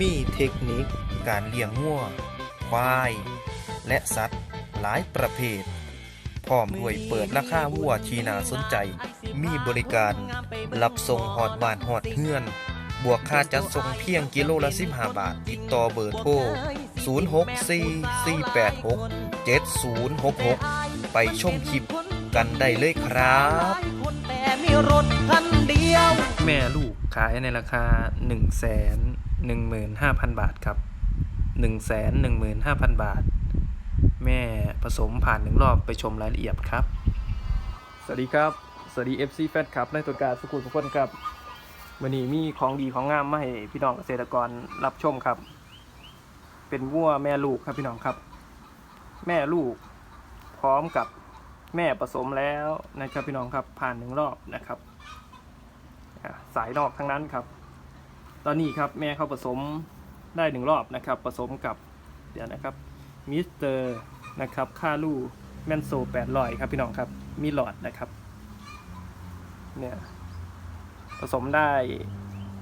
มีเทคนิคการเลี้ยงงัวควาย และสัตว์หลายประเภท พร้อมด้วยเปิดราคาวัวที่น่าสนใจ มีบริการรับส่งหอดบ้านหอดเฮือน บวกค่าจัดส่งเพียงกิโลละ 15 บาท ติดต่อเบอร์โทร 0644867066 ไปชมคลิปกันได้เลยครับแต่มีรถคันเดียวแม่ลูกขายในราคา1 1 5 0 0 0 บาทครับ 1 1 5 0 0 0 บาท แม่ผสมผ่านหนึ่งรอบไปชมรายละเอียดครับ สวัสดีครับ สวัสดี FC แฟนครับในตัวการสกุลทุกคนครับวันนี้มีของดีของงามมาให้พี่น้องเกษตรกรรับชมครับ เป็นวัวแม่ลูกครับพี่น้องครับ แม่ลูกพร้อมกับแม่ผสมแล้วนะครับพี่น้องครับผ่านหนึ่งรอบนะครับ สายนอกทั้งนั้นครับ ตอนนี้ครับแม่เขาผสมได้หนึ่งรอบนะครับ ผสมกับเดี๋ยวนะครับมิสเตอร์นะครับค่าลูแมนโซแปดอยครับพี่น้องครับมีหลอดนะครับเนี่ยผสมได้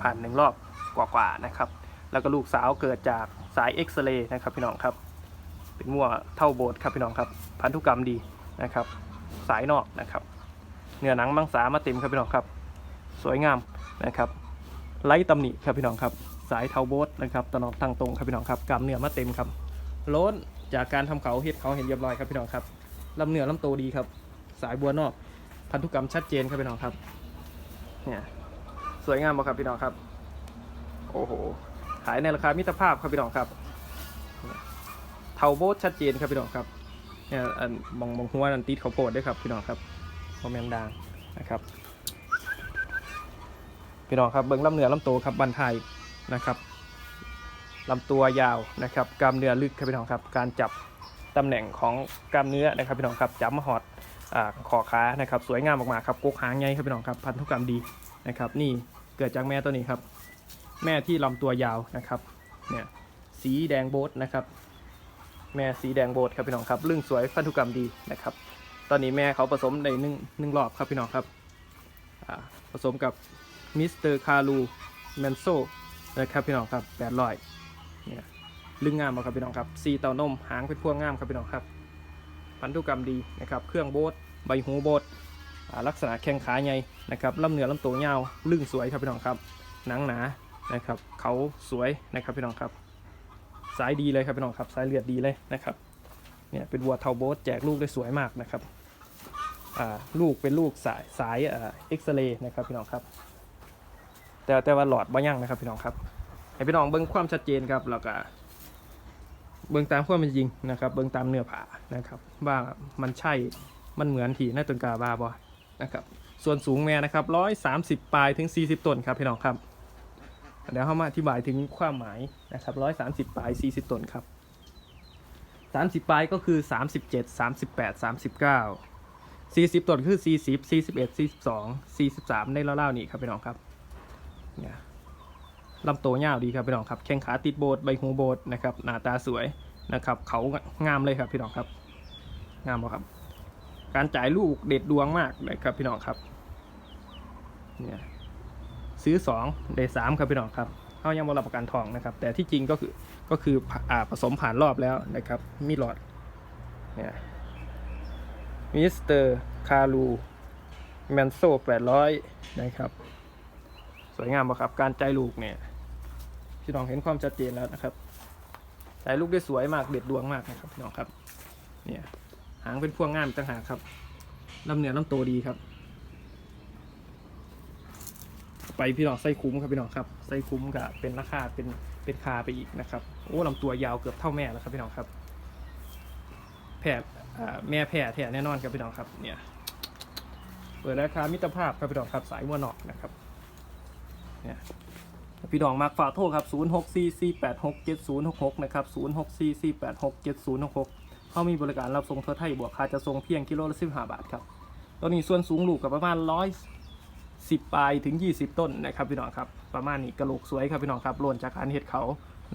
ผ่านหนึ่งรอบกว่าๆนะครับ แล้วก็ลูกสาวเกิดจากสายเอ็กซเรย์นะครับพี่น้องครับ เป็นมั่วเท่าโบสถ์ครับพี่น้องครับ พันธุกรรมดีนะครับ สายนอกนะครับเนื้อหนังมังสามาเต็มครับพี่น้องครับ สวยงามนะครับ ไล่ตำหนิครับพี่น้องครับ สายเทาโบสนะครับตนอกทางตรงครับพี่น้องครับกำเนื้อมาเต็มครับโล้นจากการทำเขาเห็ดเขาเห็นเรียบร้อยครับพี่น้องครับลำเนื้อลำโตวดีครับ สายบัวนอกพันธุกรรมชัดเจนครับพี่น้องครับเนี่ยสวยงามบ่ครับพี่น้องครับโอ้โหขายในราคามิตรภาพครับพี่น้องครับเทาโบสชัดเจนครับพี่น้องครับเนี่ยอันมองมองหัวนันติดเขาโพดด้วยครับพี่น้องครับโมเมนดางนะครับ พี่น้องครับเบิ้งลำเนื้อลำตัวครับบันไทยนะครับลำตัวยาวนะครับกล้ามเนื้อลึกครับพี่น้องครับ การจับตำแหน่งของกล้ามเนื้อนะครับพี่น้องครับจับมาหอดอาคอขานะครับ สวยงามมากๆครับกุกหางใหญ่ครับพี่น้องครับพันธุกรรมดีนะครับ นี่เกิดจากแม่ตัวนี้ครับ แม่ที่ลำตัวยาวนะครับเนี่ยสีแดงโบทนะครับแม่สีแดงโบทครับพี่น้องครับเรื่องสวยพันธุกรรมดีนะครับ ตอนนี้แม่เขาผสมในหนึ่งหนึ่งรอบครับพี่น้องครับผสมกับ มิสเตอร์คารูแมนโซนะครับพี่น้องครับแปดร้อยเนี่ยลึงงามครับพี่น้องครับสีเต้านมหางเป็นพวงงามครับพี่น้องครับพันธุกรรมดีนะครับเครื่องโบสใบหูโบสลักษณะแข้งขาใหญ่นะครับลำเนื้อลำตัวยาวลึงสวยครับพี่น้องครับหนังหนานะครับเขาสวยนะครับพี่น้องครับสายดีเลยครับพี่น้องครับสายเลือดดีเลยนะครับเนี่ยเป็นวัวเทาโบสแจกลูกได้สวยมากนะครับอ่าลูกเป็นลูกสายสายเอ่อ็กซเรย์นะครับพี่น้องครับ แต่แต่ว่าหลอดบ่ยั่งนะครับพี่น้องครับให้พี่น้องเบิ่งความชัดเจนครับแล้วก็เบิ่งตามความเป็นจริงนะครับ เบิ่งตามเนื้อผ้านะครับ ว่ามันใช่มันเหมือนที่ในต้นกาบาบอนะครับส่วนสูงแม่นะครับร้อยสามสิบปลายถึงสี่สิบต้นครับพี่น้องครับเดี๋ยวเข้ามาอธิบายถึงความหมายนะครับร้อยสามสิบปลายสี่สิบต้นครับสามสิบปลายก็คือสามสิบเจ็ดสามสิบแปดสามสิบเก้าสี่สิบต้นคือสี่สิบสี่สิบเอ็ดสี่สิบสองสี่สิบสามในเล่าๆนี่ครับพี่น้องครับ เนี่ยลำตัวยาวดีครับพี่น้องครับแข้งขาติดโบดใบหูโบดนะครับหน้าตาสวยนะครับ เขางามเลยครับพี่น้องครับ งามครับ การจ่ายลูกเด็ดดวงมากเลยครับพี่น้องครับเนี่ยซื้อสองได้สามครับพี่น้องครับเขายังบรับประกันทองนะครับ แต่ที่จริงก็คือก็คืออ่าผสมผ่านรอบแล้วนะครับ มีหลอดเนี่ยมิสเตอร์คารูแมนโซแปดร้อยนะครับ วยงามปะครับ การใจลูกเนี่ยพี่น้องเห็นความชัดเจนแล้วนะครับใจลูกได้สวยมากเด็ดดวงมากนะครับพี่น้องครับ เนี่ยหางเป็นพวงงามต่างหากครับลำเหนือลำโตดีครับ ไปพี่น้องไส้คุ้มครับพี่น้องครับไส้คุ้มกับเป็นราคาเป็นเป็นคาไปอีกนะครับโอ้ลำตัวยาวเกือบเท่าแม่แล้วครับพี่น้องครับแพร่แม่แพร่แท้แน่นอนครับพี่น้องครับเนี่ยเปิดราคามิตรภาพครับพี่น้องครับสายมัวนอกนะครับ เนี่ยพี่น้องมากฝากโทรครับ 0644867066 นะครับ 0644867066 เขามีบริการรับส่งทั่วไทยบวกค่าจะส่งเพียงกิโลละ15 บาทครับ ตัวนี้ส่วนสูงลูกกับประมาณ 110 ปลายถึง 20 ต้นนะครับพี่น้องครับ ประมาณนี้กระโหลกสวยครับพี่น้องครับโลนจากการเห็ดเขา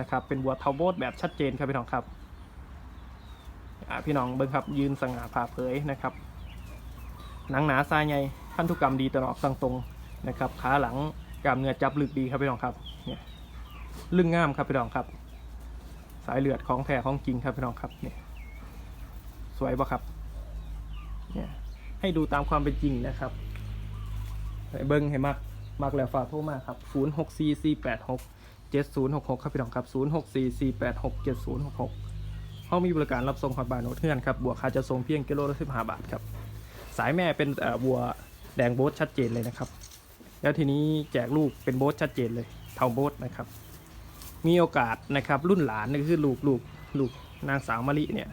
นะครับ เป็นวัวเทาโบดแบบชัดเจนครับพี่น้องครับพี่น้องเบิ้งครับยืนสง่าผ่าเผยนะครับ หนังหนาทรายใหญ่พันธุกรรมดีตลอดตั้งตรงนะครับ ขาหลัง กล้ามเนื้อจับลึกดีครับพี่น้องครับเนี่ยลึงง่ามครับพี่น้องครับ สายเลือดของแท้ของจริงครับพี่น้องครับเนี่ยสวยปะครับเนี่ยให้ดูตามความเป็นจริงนะครับให้เบิ้งให้มากมากแล้วฝากโทรมาครับ 0 6 4 4 8 6 7 0 6 6 ครับพี่น้องครับ 0 6 4 4 8 6 7 0 6 6เขามีบริการรับส่งฮอตบาร์โนเทือนครับ บวกค่าจะส่งเพียงกิโลละ15บาทครับ สายแม่เป็นเอ่อวัวแดงโบสชัดเจนเลยนะครับ แล้วทีนี้แจกลูกเป็นโบสชัดเจนเลยเท่าโบสนะครับ มีโอกาสนะครับรุ่นหลานนี่คือลูกลูกลูกนางสาวมะลิเนี่ย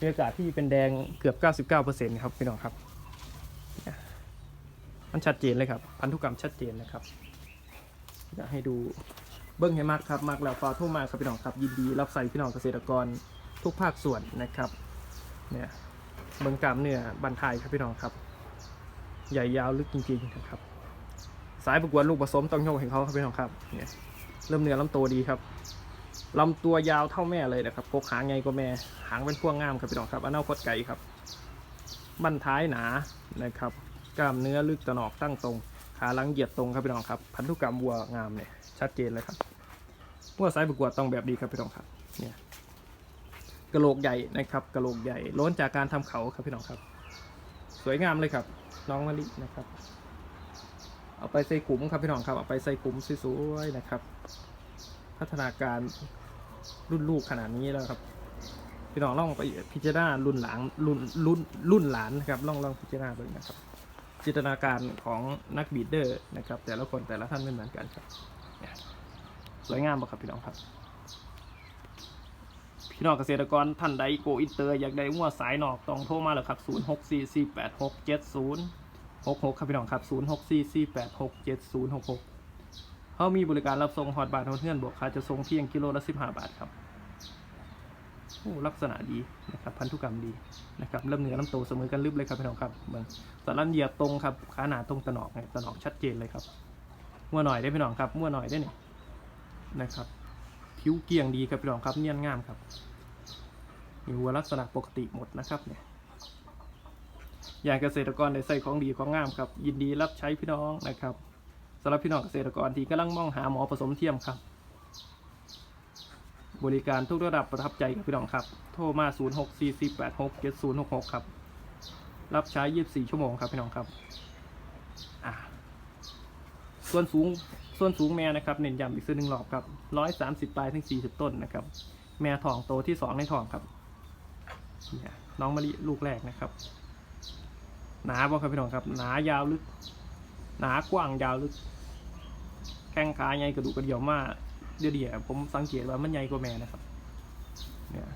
มีโอกาสที่เป็นแดงเกือบ 99%ครับพี่น้องครับ มันชัดเจนเลยครับ พันธุกรรมชัดเจนนะครับอยากให้ดูเบิ้งให้มากครับมากแล้วฟาโทรมากครับพี่น้องครับยินดี รับใส่พี่น้องเกษตรกรทุกภาคส่วนนะครับเนี่ยเบิ่งกล้ามเนื้อบันทายครับพี่น้องครับ ใหญ่ยาวลึกจริงๆนะครับ สายประกวดลูกผสมต้องโยกเห็นเขาครับพี่น้องครับเนี่ยเริ่มเนื้อลำตัวดีครับลำตัวยาวเท่าแม่เลยนะครับกกหางไงก็แม่หางเป็นพวงงามครับพี่น้องครับอนาคตไก่ครับบั้นท้ายหนานะครับกล้ามเนื้อลึกตะนอกตั้งตรงขาหลังเหยียดตรงครับพี่น้องครับ พันธุกรรมวัวงามเนี่ยชัดเจนเลยครับวัวสายประกวดต้องแบบดีครับพี่น้องครับเนี่ยกระโหลกใหญ่นะครับกระโหลกใหญ่ล้นจากการทำเขาครับพี่น้องครับ สวยงามเลยครับ น้องมะลินะครับ เอาไปใส่ขุมครับพี่น้องครับเอาไปใส่ขุมสวยๆนะครับ พัฒนาการรุ่นลูกขนาดนี้แล้วครับ พี่น้องลองไปพิจารณารุ่นหลังรุ่นรุ่นรุ่นหลานนะครับลองลองพิจารณาดูนะครับ จินตนาการของนักบีดเดอร์นะครับ แต่ละคนแต่ละท่านไม่เหมือนกันครับสวยงามปะครับพี่น้องครับพี่น้องเกษตรกรท่านใดโกอินเตอร์อยากได้งัวสายนอกต้องโทรมาเลยครับ 0 66ครับพี่น้องครับ0 6 4 4 8 6 7 0 6 6เขามีบริการรับส่งฮอตบาทโฮเทือนบวกค่าจะส่งเพียงกิโลละ15บาทครับโอ้ลักษณะดีนะครับพันธุกรรมดีนะครับเริ่มเนื้อลำโตเสมอกันรึบเลยครับพี่น้องครับเบิ่งสารันเหยียบตรงครับขาหนาตรงตะหนอกไงตะหนอกชัดเจนเลยครับมั่วหน่อยได้พี่น้องครับมั่วหน่อยได้เนี่ยนะครับผิวเกรียงดีครับพี่น้องครับเนียนงามครับมีวัวลักษณะปกติหมดนะครับเนี่ย อย่างเกษตรกรได้ใส่ของดีของงามครับ ยินดีรับใช้พี่น้องนะครับสำหรับพี่น้องเกษตรกรที่กำลังมองหาหมอผสมเทียมครับ บริการทุกระดับประทับใจครับพี่น้องครับ โทรมา 0 6 4 4 8 6 7 0 6 6 ครับ รับใช้ 24 ชั่วโมงครับพี่น้องครับส่วนสูงส่วนสูงแม่นะครับเน้นย้ำอีกสักหนึ่งรอบครับ130ปลายถึง40ต้นนะครับ แม่ทองโตที่สองในทองครับน้องมะลิลูกแรกนะครับ หนาบ่ครับพี่น้องครับ หนายาวลึก หนากว้างยาวลึก แข้งขาใหญ่กระดูกกระเดี่ยวมากเดี๋ยวเดี๋ยวผมสังเกตว่ามันใหญ่กว่าแม่นะครับ เนี่ย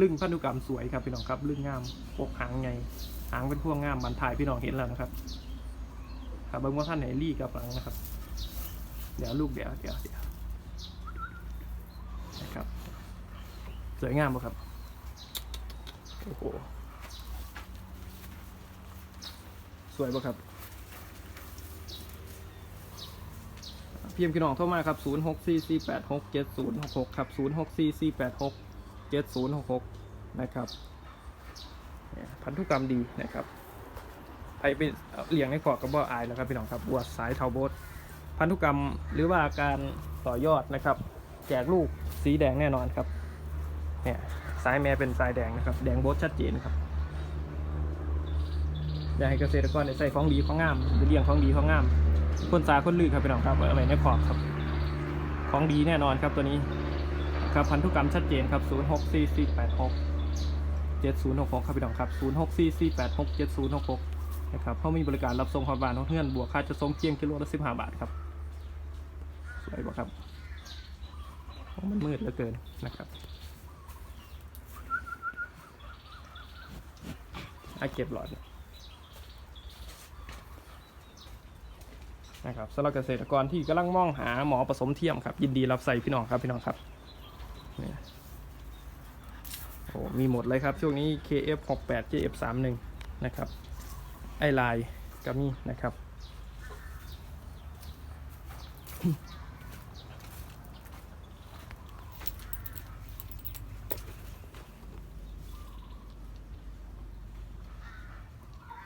ลึงพันธุกรรมสวยครับพี่น้องครับ ลึงงามปกหางใหญ่หางเป็นพวงงามบันทายพี่น้องเห็นแล้วนะครับ ครับบิ้งว่าท่านไหนรีกับหลังนะครับ เดี๋ยวลูกเดี๋ยวเดี๋ยวเดี๋ยวนะครับ สวยงามปะครับ โอ้โห สวยปะครับพียมพี่น้องโทรมาครับ 0 6 4 4 8 6 7 0 6 6 ครับ 0 6 4 4 8 6 7 0 6 6 นะครับพันธุกรรมดีนะครับไปไปเลี้ยงในขอกระบอกอายแล้วครับพี่น้องครับบวสายเทาโบสพันธุกรรมหรือว่าการต่อยอดนะครับ แจกลูกสีแดงแน่นอนครับเนี่ยสายแม่เป็นสายแดงนะครับ แดงโบสชัดเจนครับ อยากให้เกษตรกรได้ใส่ของดีของงามหรือเลี้ยงของดีของงามคนสาคนลือครับพี่น้องครับเอาไว้ในขอบครับ ของดีแน่นอนครับตัวนี้ครับพันธุกรรมชัดเจนครับ 0 6 4 4 8 6 7 0 6 6 ครับพี่น้องครับ 0 6 4 4 8 6 7 0 6 6 นะครับเขามีบริการรับส่งฮอตบาร์นเพื่อนบวกค่าจะส่งเพียงกิโลละ15 บาทครับ สวยบ่ครับมันมืดเหลือเกินนะครับอะเก็บหลอด นะครับสำหรับเกษตรกรที่กำลังมองหาหมอผสมเทียมครับ ยินดีรับใส่พี่น้องครับพี่น้องครับโอ้มีหมดเลยครับ ช่วงนี้ KF68 KF31 นะครับ ไอไลน์ก็มีนะครับ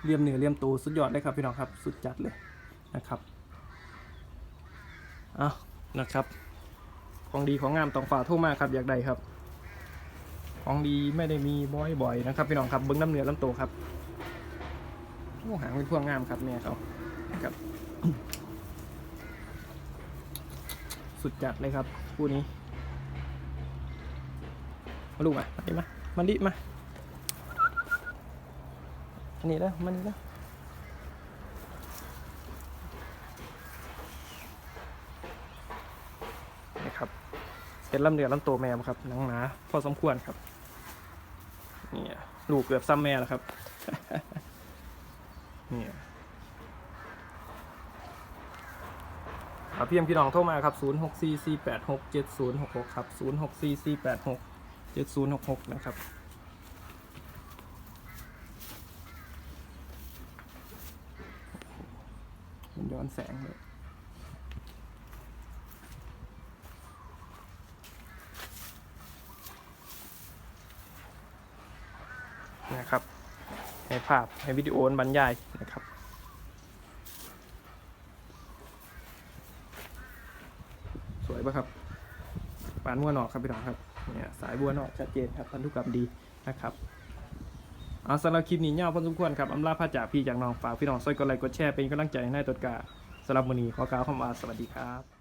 เลี่ยมเหนือเลี่ยมตูสุดยอดเลยครับพี่น้องครับ สุดจัดเลยนะครับ เอานะครับ ของดีของงามต้องฝ่าโทษมากครับอยากได้ครับ ของดีไม่ได้มีบ่อยๆนะครับพี่น้องครับเบิ้งน้ำเหนือลำโตครับโอ้หางเป็นพวงงามครับแม่เขาครับ สุดจัดเลยครับคู่นี้มาลูกมามาดิมามาดิมาอันนี้แล้วมานี่แล้วนะครับ เป็นลำเหนือลำโตแมวครับหนังหนาพอสมควรครับนี่ลูกเกือบซ้ำแม่แล้วครับนี่ครับพี่ยมพี่น้องโทรมาครับ 0 6 4 4 8 6 7 0 6 6 ครับ 0 6 4 4 8 6 7 0 6 6 นะครับ มันย้อนแสงเลยนะครับ ให้ ภาพให้วิดีโอบรรยายนะครับสวยปะครับปานบัวนอกครับพี่น้องครับเนี่ยสายบัวนอกชัดเจนครับพันธุกรรมดีนะครับเอาสำหรับคลิปนี้ยาวพอสมควรครับอำลาพระจากพี่จากน้องฝากพี่น้องช่วยกดไลค์กดแชร์เป็นกำลังใจให้นายตดกาสำหรับมือนี้ขอกล่าวคำว่าสวัสดีครับ